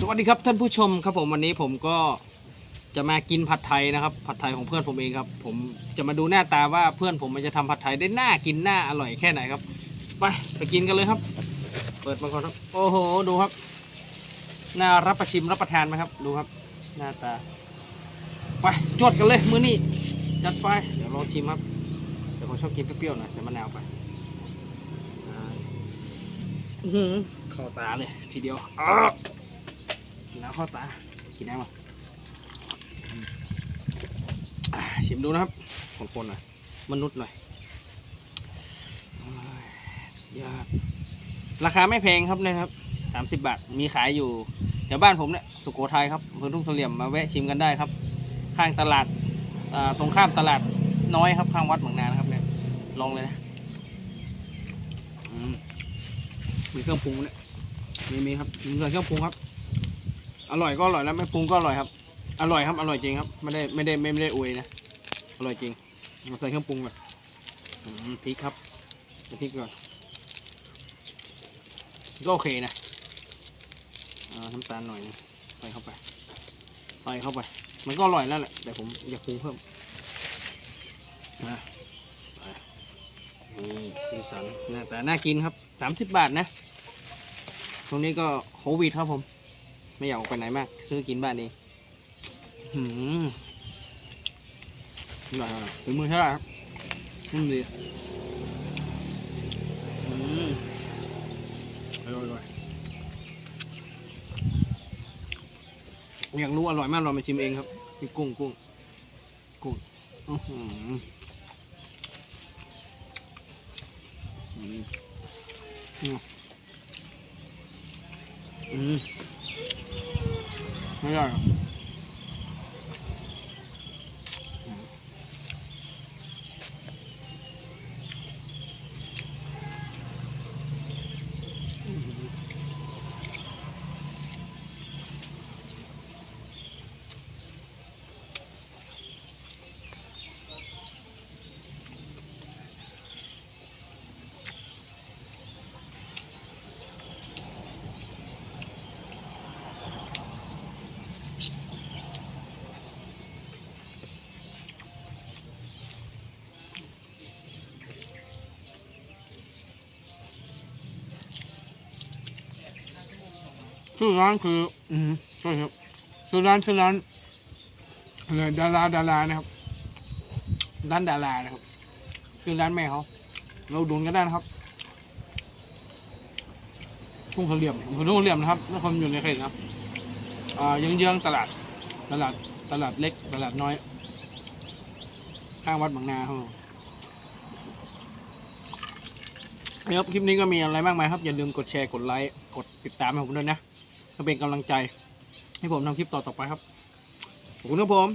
สวัสดีครับท่านผู้ชมครับผมวันนี้ผมก็จะมากินผัดไทยนะครับ ผัดไทยของเพื่อนผมเองครับ ผมจะมาดูหน้าตาว่าเพื่อนผมมันจะทำผัดไทยได้น่ากินน่าอร่อยแค่ไหนครับ ไปไปกินกันเลยครับ เปิดมาก่อนครับ โอ้โหดูครับน่ารับประชิมรับประทานไหมครับ ดูครับหน้าตา ไปจวดกันเลยมื้อนี้จัดไปเดี๋ยวลองชิมครับแต่ผมชอบกินเปรี้ยวๆหน่อยใส่มะนาวไปอือหือเข้าตาเลยทีเดียว อ้วข้าตากินได้มั้ยอ่าชิมดูนะครับของคนหน่อยมนุษย์หน่อยยสุดยอดราคาไม่แพงครับนะครับสามสิบบาท มีขายอยู่แถวบ้านผมเนี่ยสุโขทัยครับอำเภอทุ่งเสลี่ยมมาแวะชิมกันได้ครับ ข้างตลาดตรงข้ามตลาดน้อยครับข้างวัดบางนานครับเนี่ยลองเลยนะมมีเครื่องปรุงเนี่ยมีมีครับมีเครื่องปรุงครับ อร่อยก็อร่อยแล้วไม่ปรุงก็อร่อยครับ อร่อยครับอร่อยจริงครับไม่ได้ไม่ได้ไม่ไม่ได้อวยนะอร่อยจริงมาใส่เครื่องปรุงแบบอืมพริกครับพริกก่อนก็โอเคนะน้ำตาลหน่อยนึงใส่เข้าไปใส่เข้าไป มันก็อร่อยแล้วแหละแต่ผมอยากปรุงเพิ่มนะนี่สีสันน้าแต่น่ากินครับสามสิบบาทนะ ตรงนี้ก็โควิดครับผม ไม่อยากออกไปไหนมาก ซื้อกินบ้านเองหืมอร่อยอร่อยเป็นมือเท่าไหร่ครับอืมดีอืมอร่อยอร่อยอยากรู้อร่อยมากลองมาชิมเองครับมีกุ้งกุ้งกุ้งอือหืออืมอืม อืมไชื่อร้านคือ อืมใช่ครับชื่อร้านชื่อร้านอะไรดาราดารานะครับร้านดารานะครับชื่อร้านแม่เขาเราอุดหนุนกันได้นะครับทุ่งเสลี่ยมอำเภอทุ่งเสลี่ยมนะครับนครอยู่ในเขตนะครับอ่าเยื้องๆตลาด ตลาดตลาดเล็ก ตลาดน้อยข้างวัดบางนาครับผมเนี่ยครับคลิปนี้ก็มีอะไรมากมายครับ อย่าลืมกดแชร์กดไลค์กดติดตามให้ผมด้วยนะ เป็นกำลังใจ ให้ผมทำคลิปต่อต่อไปครับ ขอบคุณครับผม